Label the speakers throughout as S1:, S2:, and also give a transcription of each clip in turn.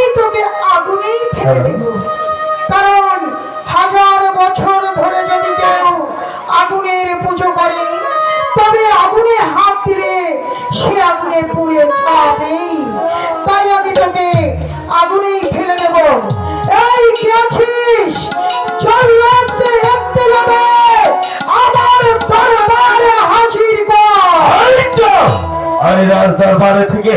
S1: আমি তোকে আগুনেই ফেলে দেব। কারণ হাজার বছর ধরে যদি কেউ আগুনের পুজো করে তবে আগুনে হাত দিলে সে আগুনে পুড়ে যাবেই তাই আমি তোকে আগুনেই ফেলে দেব। এই কে আছিস? চল লাগতে আমার হাজির কর।
S2: থেকে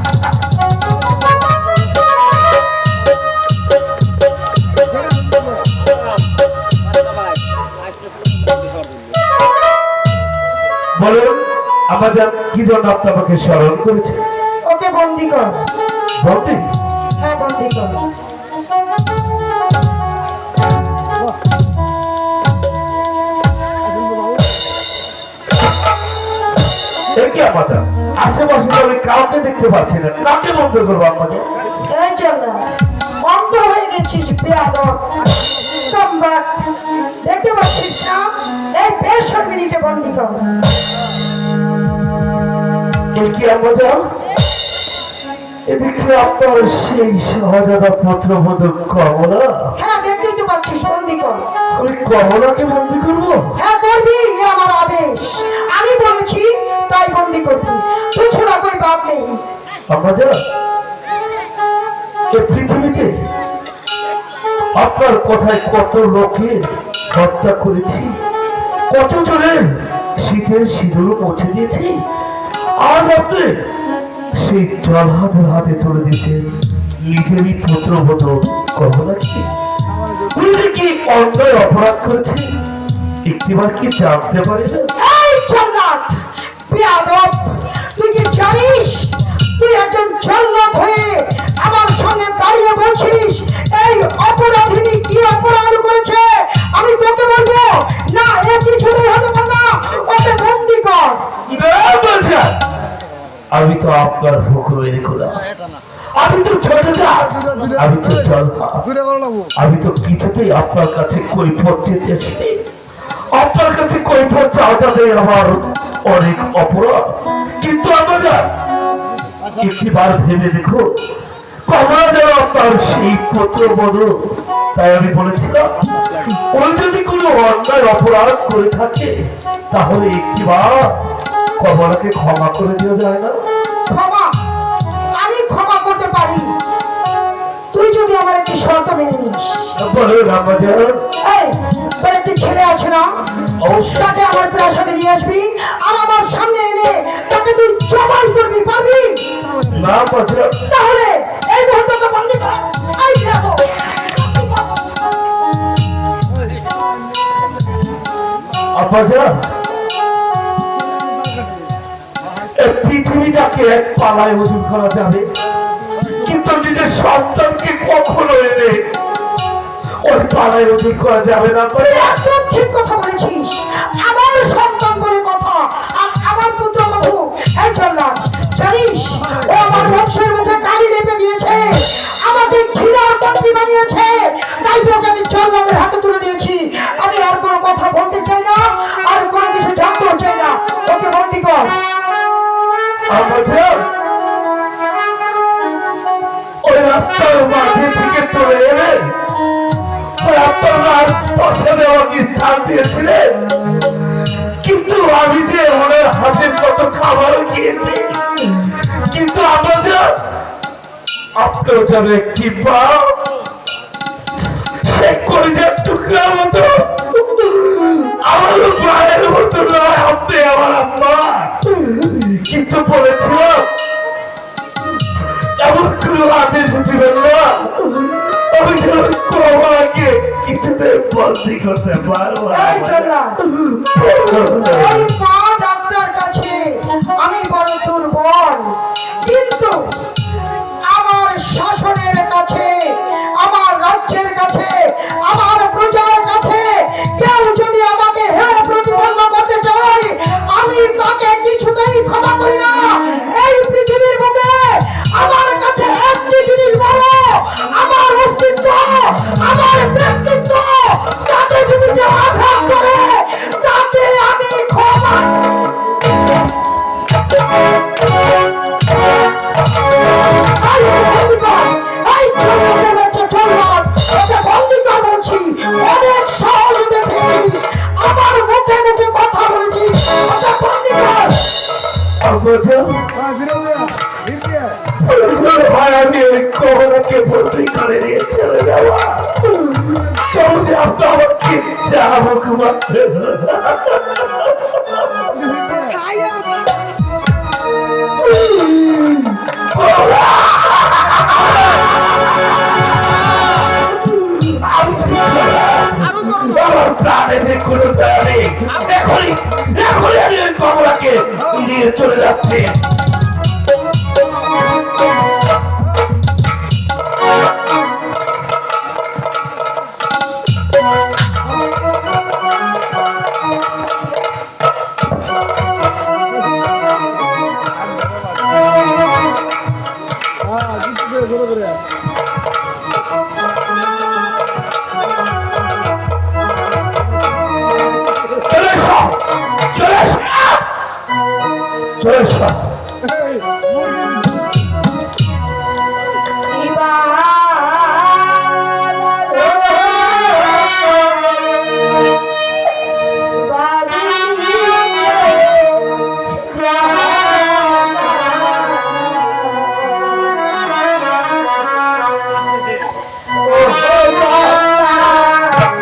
S2: আমাদের কি জন্য আপনি আমাকে স্মরণ করেছে
S1: ওকে বন্দি কর।
S2: বলতে
S1: হ্যাঁ বন্দি কর।
S2: কি আমাদের আশেপাশে আমি কাউকে দেখতে পাচ্ছি না। কাকে বন্ধ করব আমাকে
S1: এই চল না বন্ধ হয়ে গেছিস বেয়াদব। দেখতে পাচ্ছিস না? এই বেসরমিনিকে বন্দি কর।
S2: এ কি এদিকে আপনার সেই সহজাদা পুত্রবধূ কমলা।
S1: হ্যাঁ দেখতেই তো পাচ্ছিস বন্দি কর।
S2: আমি কমলাকে বন্দি করব?
S1: হ্যাঁ করবি এ আমার আদেশ। আমি বলেছি তাই বন্দি করবি। তুই ছোড়া কই বাপ নেই।
S2: আমাদের এ পৃথিবীতে আপনার কথায় কত লোকে হত্যা করেছি? কত জনের শীতের সিঁদুর পৌঁছে দিয়েছি? আর আপনি সেই হাতে দিতেন নিজেরই কি অন্যায় অপরাধ করেছে? একটিবার কি জানতে না?
S1: তুই কি জানিস? তুই একজন জল্লাদ হয়ে আমার সঙ্গে দাঁড়িয়ে বলছিস, এই অপরাধিনী কি অপরাধ করেছে? আমি তোকে বলব, না, এ কিছুতেই হতে পারে না ওকে বন্দি কর
S2: না বাছা আমি তো আপনার হুকুমের গোলাম আমি তো ছোট আমি তো আমি তো কিছুতেই আপনার কাছে কৈফত চেতে আপনার কাছে কৈফত চাওয়াটাতে আমার অনেক অপরাধ। কিন্তু আমরা একটিবার ভেবে দেখো কমলা যেন আপনার সেই পত্র বদল। তাই আমি বলেছিলাম ওই যদি কোনো অন্যায় অপরাধ করে থাকে তাহলে একটিবার কমলাকে ক্ষমা করে দেওয়া যায় না
S1: ক্ষমা? আমি ক্ষমা করতে পারি। তুই যদি আমার একটি শর্ত মেনে নিস।
S2: বলুন আমাদের
S1: এই তোর একটি ছেলে আছে না? তাকে আমার প্রাসাদে নিয়ে আসবি। আর আমার সামনে এনে তাকে তুই জবাই করবি পারবি?
S2: না বাছা
S1: তাহলে এই মুহূর্তে বন্দি কর। আই
S2: আব্বাজান। পৃথিবীটাকে এক পালায় ওজন করা যাবে। কিন্তু নিজের সন্তানকে কখনো এনে ওই পালায় ওজন করা যাবে না
S1: করে। ঠিক কথা বলেছিস। আমার সন্তান বলে কথা। আমার পুত্র কথা এই চললাম জানিস? ও আমার বংশের আমি
S2: যে ওনার হাতে কত খাবার খেয়েছি। কিন্তু আমাদের আপনার যেন একটি পা সে কলিজার টুকরা মতো। আমার নয়, আপনি আমার আম্মা। কিন্তু বলেছিলাম, এমন কোনো আদেশ দিবেন না। বন্দি করতে পারব
S1: ডাক্তার কাছে আমি বড় দুর্বল কিন্তু আমার শাসনের কাছে আমাকে
S2: বলতে করে নিয়ে চলে যাওয়া। চলো যে আপনি আমাকে যাব ঘুমাতে আমার প্রাণে Hey, hey, hey.